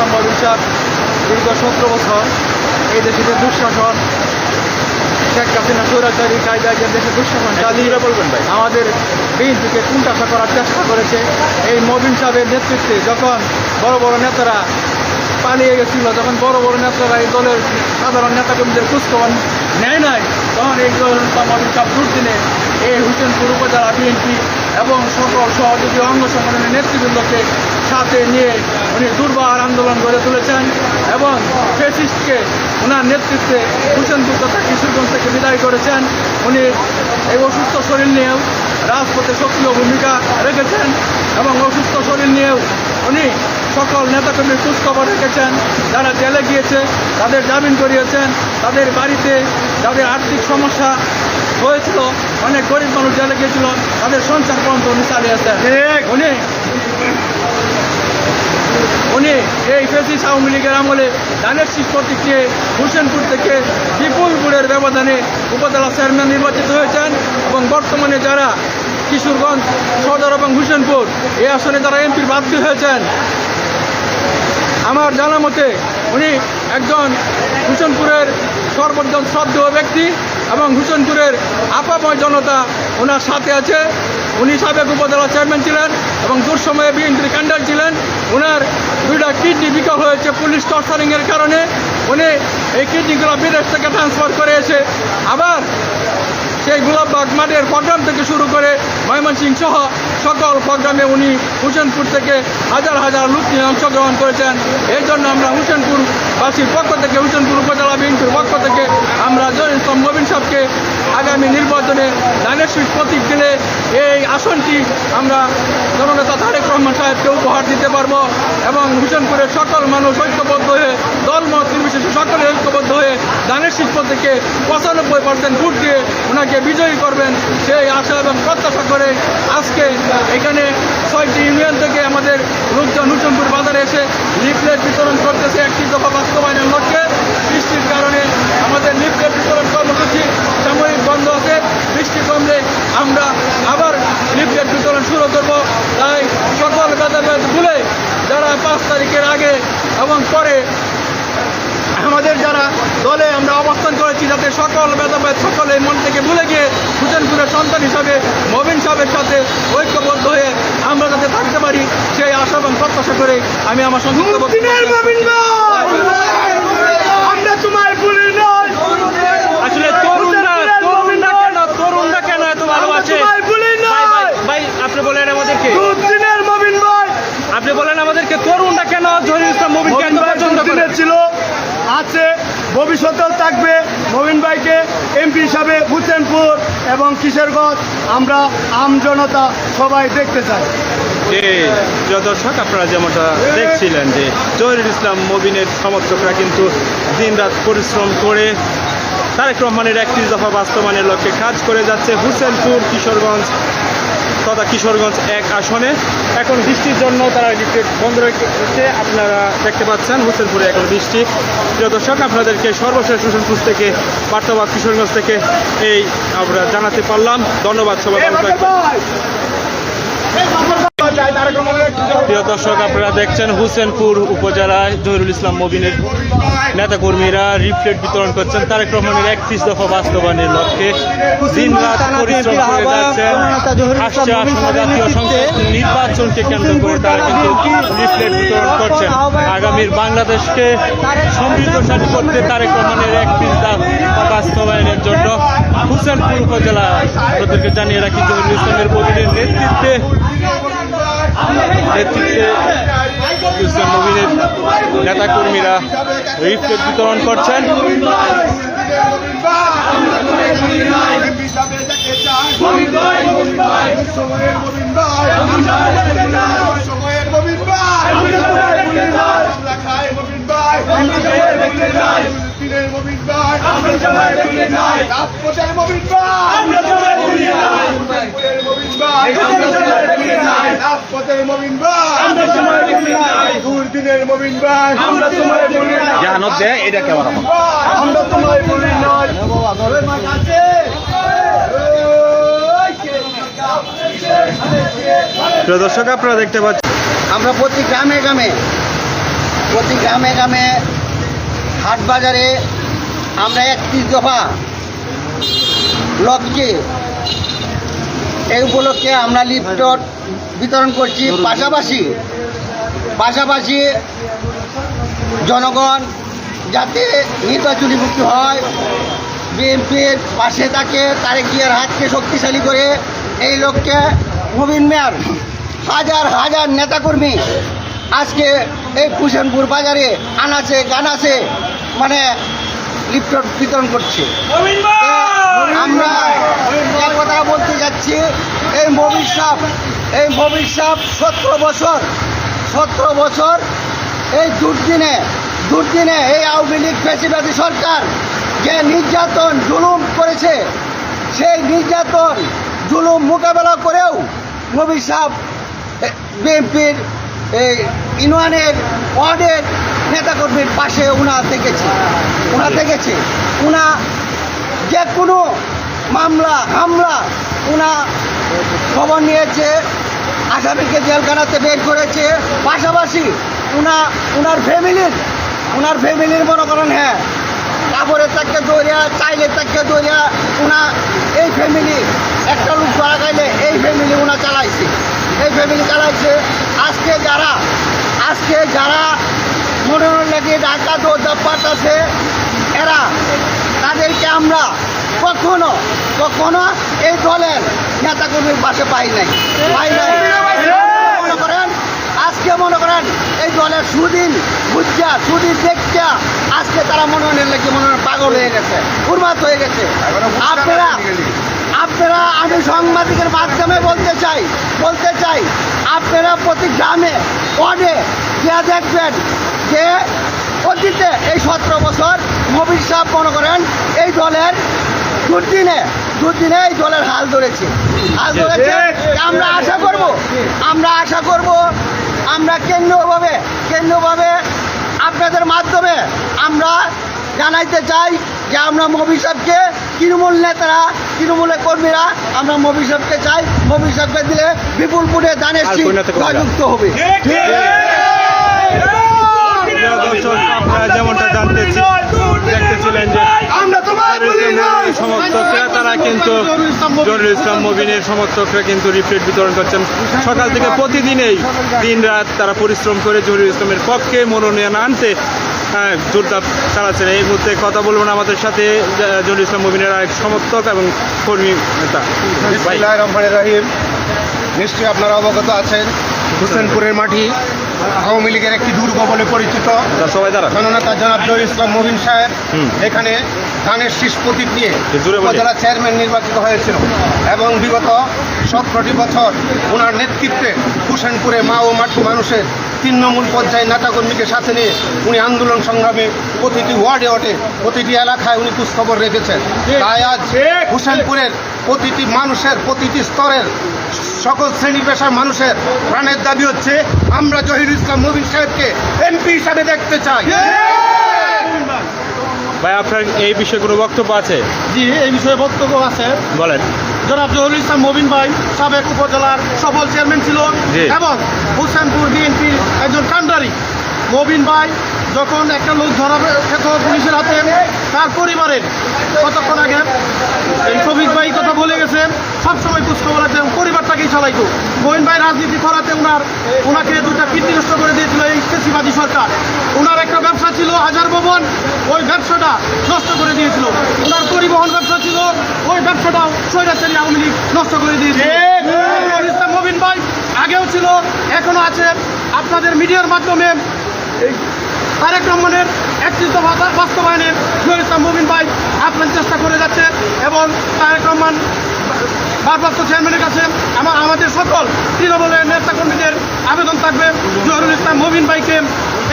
ইসলাম ভবিষ্যৎ দীর্ঘ সতেরো বছর। এই দেশে যে দুঃশাসন। শেখ হাসিনা স্বৈরাচারী কায়দায় যে দেশে দুঃশাসন চালিয়ে বলবেন ভাই? আমাদের বিএনপিকে কুণ্ঠাসা করার চেষ্টা করেছে। এই মবিন সাহেবের নেতৃত্বে যখন বড় বড় নেতারা পালিয়ে গেছিল যখন বড় বড় নেতারা এই দলের সাধারণ নেতাকর্মীদের খোঁজখবর নেয় নাই তখন এই দল মবিন সাহেব দুর্দিনে এই হুসেনপুর উপজেলা বিএনপি এবং সকল সহযোগী অঙ্গ সংগঠনের নেতৃবৃন্দকে সাথে নিয়ে উনি দুর্বার আন্দোলন গড়ে তুলেছেন এবং ফেসিস্টকে ওনার নেতৃত্বে হুসেন তথা কিশোরগঞ্জ থেকে বিদায় করেছেন। উনি এই অসুস্থ শরীর নিয়েও রাজপথে সক্রিয় ভূমিকা রেখেছেন এবং অসুস্থ শরীর নিয়েও উনি সকল নেতাকর্মীর খোঁজখবর রেখেছেন যারা জেলে গিয়েছে তাদের জামিন করিয়েছেন তাদের বাড়িতে যাদের আর্থিক সমস্যা হয়েছিল অনেক গরিব মানুষ জেলে গিয়েছিল তাদের সংসার পর্যন্ত উনি চালিয়েছেন উনি উনি এই ফেসিস আওয়ামী লীগের আমলে ধানের শীষ প্রতীককে হুসেনপুর থেকে বিপুলপুরের ব্যবধানে উপজেলা চেয়ারম্যান নির্বাচিত হয়েছেন এবং বর্তমানে যারা কিশোরগঞ্জ, সদর এবং হুসেনপুর। এই আসনে যারা এমপি প্রার্থী হয়েছেন, আমার জানা মতে উনি একজন হুসেনপুরের সর্বজন শ্রদ্ধেয় ব্যক্তি এবং হুসেনপুরের আপাময় জনতা ওনার সাথে আছে। উনি সাবেক উপজেলা চেয়ারম্যান ছিলেন এবং দুঃসময়ে বিএনপির ক্যান্ডার ছিলেন। ওনার দুইটা কিডনি বিকল হয়েছে পুলিশ টর্চারিংয়ের কারণে। উনি এই কিডনিগুলো বিদেশ থেকে ট্রান্সফার করে এসে আবার সেই গোলাপবাগ মাঠের প্রোগ্রাম থেকে শুরু করে ময়মনসিংহ সহ সকল প্রোগ্রামে উনি হুসেনপুর থেকে হাজার হাজার লোক নিয়ে অংশগ্রহণ করেছেন। এই জন্য আমরা হুসেনপুরবাসীর পক্ষ থেকে, হুসেনপুর উপজেলা বিএনপির পক্ষ থেকে আমরা জয় ইসলাম নবীন সাহেবকে আগামী নির্বাচনে শীষ প্রতীক দিলে এই আসনটি আমরা জননেতা তারেক রহমান সাহেবকে উপহার দিতে পারব এবং হুসেনপুরের সকল মানুষ ঐক্যবদ্ধ হয়ে, দলমত নির্বিশেষে সকলে ঐক্যবদ্ধ হয়ে ধানের শীষ প্রতীকে পঁচানব্বই পার্সেন্ট ভোট দিয়ে ওনাকে বিজয়ী করবেন সেই আশা এবং প্রত্যাশা করে আজকে এখানে ছয়টি ইউনিয়ন থেকে আমাদের লোকজন হুসেনপুর বাজারে এসে লিফলেট বিতরণ করতেছে। একটি দফা বাস্তবায়নের লক্ষ্যে বৃষ্টির কারণে আমাদের লিফলেট বিতরণ কর্মসূচি সাময়িক বন্ধ আছে। বৃষ্টি কমলে আমরা আবার লিফলেট বিতরণ শুরু করব। তাই সকল ভেদাভেদ ভুলে যারা পাঁচ তারিখের আগে এবং পরে আমাদের যারা দলে আমরা অবস্থান করেছি যাতে সকল ভেদাভেদ সকলে মন থেকে ভুলে গিয়ে হুসেনপুরের সন্তান হিসাবে মবিন সাহেবের সাথে ঐক্যবদ্ধ হয়ে আমরা যাতে থাকতে পারি সেই আশা এবং প্রত্যাশা করে আমি আমার সংক্ষিপ্ত করছি। আমরা তোমার ভুলি নয় আসলে তরুণরা তরুণরা কেন তরুণরা কেন এত ভালোবাসে তোমার ভুলি ভাই ভাই নয় ভাই আপনি বলেন আমাদেরকে দুদিনের মবিন ভাই আপনি বলেন আমাদেরকে তরুণরা কেন জহির ইসলাম মুবিন কেন মবিন ভাই পছন্দ করে দুদিনের ছিল আছে ভবিষ্যতেও থাকবে মবিন ভাইকে এমপি হিসাবে হুসেনপুর এবং কিশোরগঞ্জ আমরা আম জনতা সবাই দেখতে চাই। দর্শক, আপনারা যেমনটা দেখছিলেন যে জহিরুল ইসলাম মবিনের সমর্থকরা কিন্তু দিনরাত পরিশ্রম করে তারেক রহমানের একটি দফা বাস্তবায়নের লক্ষ্যে কাজ করে যাচ্ছে। হুসেনপুর, কিশোরগঞ্জ তথা কিশোরগঞ্জ এক আসনে। এখন বৃষ্টির জন্য তারা ইলেকট্রিক বন্ধ রেখেছে আপনারা দেখতে পাচ্ছেন, হোসেনপুরে এখন বৃষ্টি। প্রিয় দর্শক, আপনাদেরকে সর্বশেষ হোসেনপুর থেকে, বার্তাবাদ কিশোরগঞ্জ থেকে এই আমরা জানাতে পারলাম। ধন্যবাদ, সবাই। প্রিয় দর্শক আপনারা দেখছেন হুসেনপুর উপজেলায় জহিরুল ইসলাম মবিনের নেতাকর্মীরা রিফ্লেট বিতরণ করছেন। তারেক রহমানের একত্রিশ দফা বাস্তবায়নের লক্ষ্যে দিন রাত পরিশ্রম করে যাচ্ছেন। আসছে আসন্ন জাতীয় সংসদ নির্বাচনকে কেন্দ্র করে তারা কিন্তু লিফলেট বিতরণ করছেন। আগামীর বাংলাদেশকে সমৃদ্ধশালী করতে তারেক রহমানের একত্রিশ দফা বাস্তবায়নের জন্য হুসেনপুর উপজেলা তাদেরকে জানিয়ে রাখি জহিরুল ইসলামের মবিনের নেতৃত্বে নেতৃত্বে ইসলাম নবীনের নেতাকর্মীরা রিফ্লেট বিতরণ করছেন। দুর্দিনের মবিন ভাই আমরা তোমায় বলি না জানত দেয় এটা কেমন আমরা তোমায় বলি দর্শক আপনারা দেখতে পাচ্ছেন আমরা প্রতি গ্রামে গ্রামে প্রতি গ্রামে গ্রামে হাট বাজারে আমরা একত্রিশ দফা লক্ষ্যে এই উপলক্ষে আমরা লিফটট বিতরণ করছি। পাশাপাশি পাশাপাশি জনগণ যাতে নির্বাচনী মুক্তি হয় বিএনপির পাশে থাকে তারেক জিয়ার হাতকে শক্তিশালী করে এই লক্ষ্যে মুবিন মেয়র হাজার হাজার নেতাকর্মী আজকে এই কুশনপুর বাজারে আনাচে গানাচে মানে লিফটট বিতরণ করছে। আমরা যে কথা বলতে যাচ্ছি এই মবির সাপ এই মবির সাপ সতেরো বছর সতেরো বছর এই দুর্দিনে দুর্দিনে এই আওয়ামী লীগ ফেসিবাদী সরকার যে নির্যাতন জুলুম করেছে সেই নির্যাতন জুলুম মোকাবেলা করেও মবির সাপ বিএনপির এই ইউনিয়নের ওয়ার্ডের নেতাকর্মীর পাশে উনা থেকেছে উনা থেকেছে উনা যে কোনো মামলা হামলা উনা খবর নিয়েছে আসামিকে জেলখানাতে বের করেছে। পাশাপাশি উনা উনার ফ্যামিলির উনার ফ্যামিলির মনে করেন হ্যাঁ কাপড়ের তাকে দৌড়িয়া চাইলের তাকে দৌড়িয়া উনা এই ফ্যামিলি একটা লোক ধরা গাইলে এই ফ্যামিলি উনা চালাইছে। এই ফ্যামিলি চালাইছে আজকে যারা আজকে যারা মনোনয়ন লাগিয়ে ঢাকা দৌড় আছে এরা তাদেরকে আমরা কখনো কখনো এই দলের নেতাকর্মীর পাশে পাই নাই। পাই নাই। মনে করেন আজকে মনে করেন এই দলের সুদিন বুঝা সুদিন দেখা আজকে তারা মনোনয়নের লেগে মনোনয়ন পাগল হয়ে গেছে উন্মাদ হয়ে গেছে। আপনারা আপনারা আমি সাংবাদিকের মাধ্যমে বলতে চাই বলতে চাই, আপনারা প্রতি গ্রামে, ওয়ার্ডে যা দেখবেন যে অতীতে এই সতেরো বছর মবির সাহেব মনে করেন এই দলের দুর্দিনে দুর্দিনে এই দলের হাল ধরেছে। হাল ধরেছে। আমরা আশা করব, আমরা আশা করব, আমরা কেন্দ্রীয়ভাবে কেন্দ্রীয়ভাবে আপনাদের মাধ্যমে আমরা জানাইতে চাই যে আমরা মবি সাহেবকে তৃণমূল নেতারা তৃণমূলের কর্মীরা আমরা মবি সাহেবকে চাই মবি সাহেবকে দিলে বিপুল পুরে দানের? জয়যুক্ত হবে। যেমনটা জানতেছি দেখতেছিলেন যে সমর্থকরা তারা কিন্তু জরুল ইসলাম মবিনের সমর্থকরা কিন্তু রিপ্লেট বিতরণ করছেন। সকাল থেকে প্রতিদিনেই দিন রাত তারা পরিশ্রম করে জরুল ইসলামের পক্ষে মনোনয়ন আনতে জোরদার চালাচ্ছেন। এই মুহূর্তে কথা বলবেন আমাদের সাথে জ- ইসলাম মবিনের আরেক সমর্থক এবং কর্মী নেতা। রহমান রাহিম রহিম। নিশ্চয়ই আপনারা অবগত আছেন। হোসেনপুরের মাটি। আওয়ামী লীগের একটি দুর্গ বলে পরিচিত। জননেতা জনাব জহির ইসলাম মবিন সাহেব হুম। এখানে ধানের শীষ প্রতীক নিয়ে উপজেলা চেয়ারম্যান নির্বাচিত হয়েছিল এবং বিগত সতেরোটি বছর ওনার নেতৃত্বে হোসেনপুরে মা ও মাটি মানুষের তৃণমূল পর্যায়ে নেতাকর্মীকে সাথে নিয়ে উনি আন্দোলন সংগ্রামে প্রতিটি ওয়ার্ডে ওয়ার্ডে প্রতিটি এলাকায় উনি খোঁজখবর রেখেছেন। তাই আজ হোসেনপুরের প্রতিটি মানুষের প্রতিটি স্তরের সকল শ্রেণি পেশার মানুষের প্রাণের দাবি হচ্ছে আমরা জহির ইসলাম মবিন সাহেবকে এমপি হিসাবে দেখতে চাই। ভাই আপনার এই বিষয়ে কোনো বক্তব্য আছে? জি এই বিষয়ে বক্তব্য আছে। বলেন। জনাব জহুরুল ইসলাম মবিন ভাই সাবেক উপজেলার সফল চেয়ারম্যান ছিল এবং হুসেনপুর বিএনপির একজন কান্ডারি মবিন ভাই যখন একটা লোক ধরা খেত পুলিশের হাতে, তার পরিবারের কতক্ষণ আগে এই শফিক ভাই কথা বলে গেছেন সবসময় খোঁজখবর রাখতেন পরিবারটাকেই চালাইতো। মবিন ভাই রাজনীতি করাতে ওনার ওনাকে দুটা কীর্তি নষ্ট করে দিয়েছিল এই কৃষিবাদী সরকার। ওনার একটা ব্যবসা ছিল হাজার ভবন, ওই ব্যবসাটা নষ্ট করে দিয়েছিল। ওনার পরিবহন ব্যবসা ছিল, ওই ব্যবসাটাও স্বৈরাচারী আওয়ামী লীগ নষ্ট করে দিয়েছিল। মবিন ভাই আগেও ছিল, এখনও আছে। আপনাদের মিডিয়ার মাধ্যমে তারেক রহমানের একত্রিত বাস্তবায়নে জহুরুল ইসলাম মবিন ভাই আপনার চেষ্টা করে যাচ্ছে এবং তারেক রহমান ভারপ্রাপ্ত চেয়ারম্যানের কাছে আমাদের সকল তৃণমূলের নেতাকর্মীদের আবেদন থাকবে। জহুরুল ইসলাম মবিন ভাইকে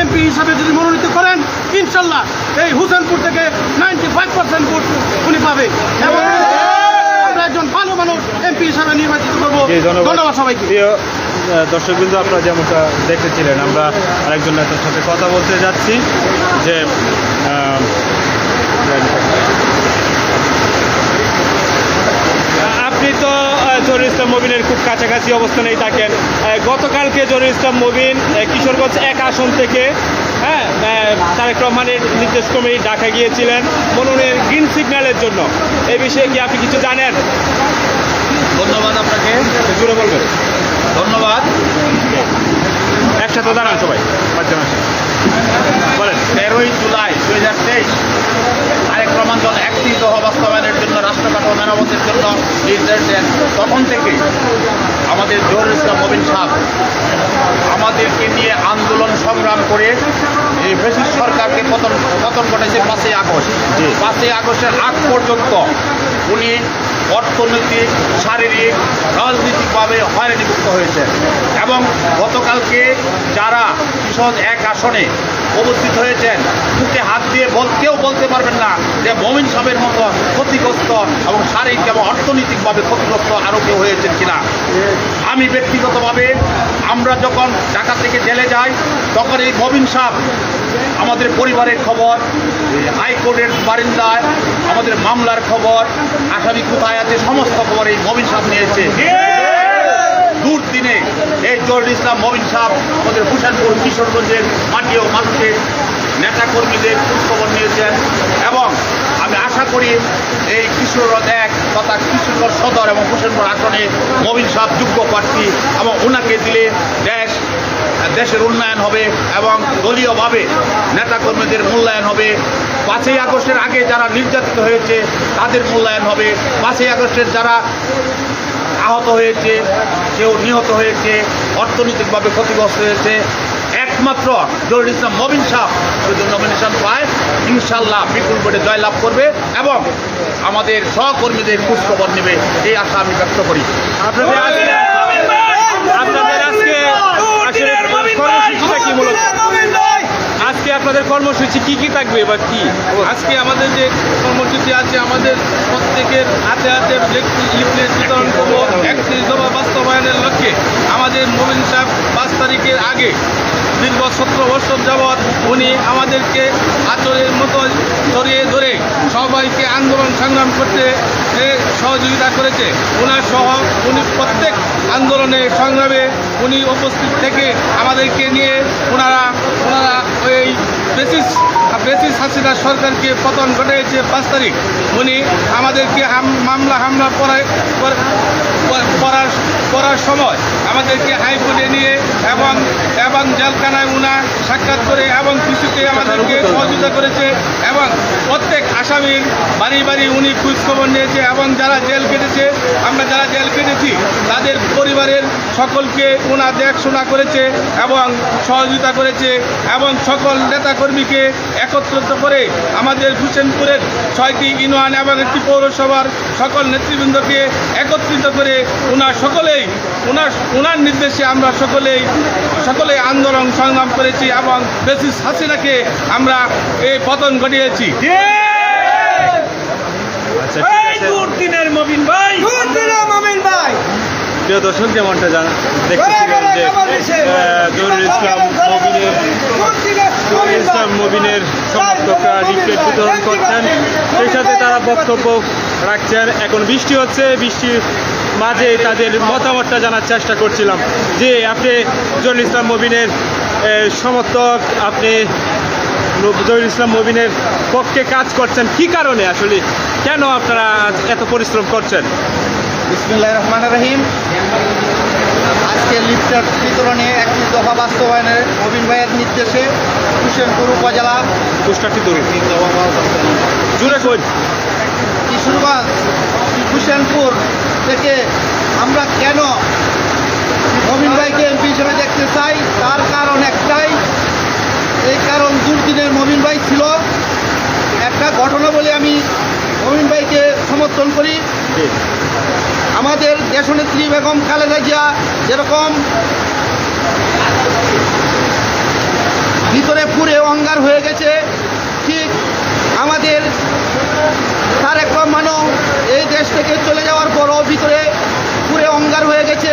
এমপি হিসাবে যদি মনোনীত করেন, ইনশাল্লাহ এই হুসেনপুর থেকে নাইনটি ফাইভ পার্সেন্ট ভোট উনি পাবে। এবং মানুষ এমপি হিসাবে নির্বাচিত করব। ধন্যবাদ। সবাইকে। প্রিয় আপনারা যেমনটা দেখেছিলেন আমরা আরেকজন নেতার সাথে কথা বলতে যাচ্ছি যে জহুরুল ইসলাম মবিনের খুব কাছাকাছি অবস্থানেই থাকেন। গতকালকে জহুরুল ইসলাম মবিন কিশোরগঞ্জ এক আসন থেকে হ্যাঁ তারেক রহমানের নির্দেশ ক্রমে ঢাকা গিয়েছিলেন মনোনয়নের গ্রিন সিগন্যালের জন্য। এই বিষয়ে কি আপনি কিছু জানেন? ধন্যবাদ আপনাকে। জুড়ে বলবেন। ধন্যবাদ। একসাথে দাঁড়ান সবাই। পাঁচজন। বলেন। তেরোই জুলাই দুই হাজার তেইশ আরেক ক্রমাঞ্চল একটি দহ বাস্তবায়নের জন্য রাষ্ট্রপাত মেরামতের জন্য নির্দেশ দেন। তখন থেকে আমাদের জহুরুল ইসলাম মবিন সাহ আমাদেরকে নিয়ে আন্দোলন সংগ্রাম করে এই ব্রিটিশ সরকারকে পতন পতন ঘটেছে পাঁচই আগস্ট। পাঁচই আগস্টের আগ পর্যন্ত উনি অর্থনৈতিক শারীরিক রাজনৈতিকভাবে হয়রানিমুক্ত হয়েছেন। এবং গতকালকে যারা কিশোর এক আসনে উপস্থিত হয়েছেন মুখে হাত দিয়ে বল কেউ বলতে পারবেন না যে মমিন সাহেবের মতো ক্ষতিগ্রস্ত এবং শারীরিক এবং অর্থনৈতিকভাবে ক্ষতিগ্রস্ত আরও কেউ হয়েছেন কিনা। আমি ব্যক্তিগতভাবে আমরা যখন ঢাকা থেকে জেলে যাই, তখন এই ববিন সাহ আমাদের পরিবারের খবর হাইকোর্টের বারিন্দায় আমাদের মামলার খবর, আসামি কোথায় আছে, সমস্ত খবর এই ববিন সাহ নিয়েছে দূর দিনে এই জহুরুল ইসলাম মবিন সাহেব আমাদের হুসেনপুর, কিশোরগঞ্জের মাটি ও মানুষের নেতা কর্মীদের খোঁজখবর নিয়েছেন এবং আমি আশা করি এই কিশোরগঞ্জ এক তথা কিশোরগঞ্জ সদর এবং হুসেনপুর আসনে মবিন সাহেব যোগ্য প্রার্থী এবং ওনাকে দিলে দেশ, দেশের উন্নয়ন হবে এবং দলীয়ভাবে নেতাকর্মীদের মূল্যায়ন হবে। পাঁচই আগস্টের আগে যারা নির্যাতিত হয়েছে, তাদের মূল্যায়ন হবে। পাঁচই আগস্টের যারা আহত হয়েছে কেউ নিহত হয়েছে অর্থনৈতিকভাবে ক্ষতিগ্রস্ত হয়েছে। একমাত্র জহুরুল ইসলাম মবিন সাহ যদি নমিনেশন পায় ইনশাল্লাহ বিপুল ভোটে জয়লাভ করবে এবং আমাদের সহকর্মীদের খোঁজখবর নেবে এই আশা আমি ব্যক্ত করি। আপনাদের আজকে আপনাদের আজকে আসলে কর্মসূচিটা কি মূলত? আপনাদের কর্মসূচি কি কি থাকবে বা কি? আজকে আমাদের যে কর্মসূচি আছে, আমাদের প্রত্যেকের হাতে হাতে লিফলেট বিতরণ করব। একত্রিশ দফা বাস্তবায়নের লক্ষ্যে আমাদের মোবিন সাহেব পাঁচ তারিখের আগে দীর্ঘ সতেরো বছর যাবৎ উনি আমাদেরকে আচরের মতো ধরিয়ে ধরে সবাইকে আন্দোলন সংগ্রাম করতে সহযোগিতা করেছে। ওনার সহ উনি প্রত্যেক আন্দোলনে সংগ্রামে উনি উপস্থিত থেকে আমাদেরকে নিয়ে ওনারা ওনারা ওই বেসিস বেসিস হাসিনা সরকারকে পতন ঘটিয়েছে পাঁচ তারিখ। উনি আমাদেরকে মামলা, হামলা করায় কর- কর- করার করার সময় আমাদেরকে হাইকোর্টে নিয়ে এবং এবং জেলখানায় উনা সাক্ষাৎ করে এবং কিছুতে আমাদেরকে সহযোগিতা করেছে এবং প্রত্যেক আসামির বাড়ি বাড়ি উনি খোঁজখবর নিয়েছে এবং যারা জেল কেটেছে, আমরা যারা জেল কেটেছি, তাদের পরিবারের সকলকে ওনা দেখাশোনা করেছে এবং সহযোগিতা করেছে এবং সকল নেতাকর্মীকে একত্রিত করে আমাদের হুসেনপুরের ছয়টি ইউনিয়ন এবং একটি পৌরসভার সকল নেতৃবৃন্দকে একত্রিত করে ওনার সকলেই ওনার ওনার নির্দেশে আমরা সকলেই সকলেই আন্দোলন সংগ্রাম করেছি এবং বেসিস হাসিনাকে আমরা এই পতন ঘটিয়েছি আচ্ছা ঠিক আছে প্রিয় দর্শক যেমনটা জানা দেখতেছিলেন যে জহুরুল ইসলাম মবিনের ইসলাম মবিনের সমর্থকরা লিফলেট বিতরণ করছেন। সেই সাথে তারা বক্তব্য রাখছেন। এখন বৃষ্টি হচ্ছে বৃষ্টির মাঝে তাদের মতামতটা জানার চেষ্টা করছিলাম যে আপনি জহুরুল ইসলাম মবিনের সমর্থক আপনি জহিরুল ইসলাম মবিনের পক্ষে কাজ করছেন। কি কারণে আসলে? কেন আপনারা আজ এত পরিশ্রম করছেন? বিসমুল্লাহ রহমান রহিম। আজকে লিফটার বিতরণে একটি দফা বাস্তবায়নের মবিন ভাইয়ের নির্দেশে হুসেনপুর উপজেলা জুড়ে কিশোরগঞ্জ হুসেনপুর থেকে আমরা কেন মবিন ভাইকে এমপি হিসেবে দেখতে চাই? তার কারণ একটাই এই কারণ দুর্দিনের মবিন ভাই ছিল। একটা ঘটনা বলে আমি মবিন ভাইকে সমর্থন করি। দেশনেত্রী বেগম খালেদা জিয়া যেরকম ভিতরে পুরে অঙ্গার হয়ে গেছে, ঠিক আমাদের তার তারেক রহমানও এই দেশ থেকে চলে যাওয়ার পরও ভিতরে পুরে অঙ্গার হয়ে গেছে,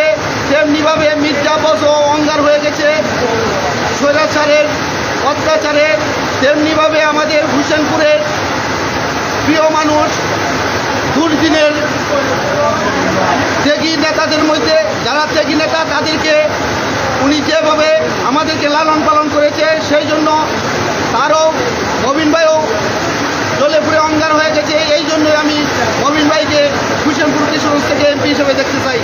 তেমনিভাবে মির্জা বসও অঙ্গার হয়ে গেছে, স্বৈরাচারের অত্যাচারে তেমনিভাবে আমাদের হুসেনপুরের প্রিয় মানুষ দুর্দিনের ত্যাগী নেতাদের মধ্যে, যারা ত্যাগী নেতা, তাদেরকে উনি যেভাবে আমাদেরকে লালন পালন করেছে, সেই জন্য তারও নবীন ভাইও জলে পুরে অঙ্গার হয়ে গেছে। এই জন্যই আমি নবীন ভাইকে হুসেনপুর কিশোর থেকে এমপি হিসেবে দেখতে চাই।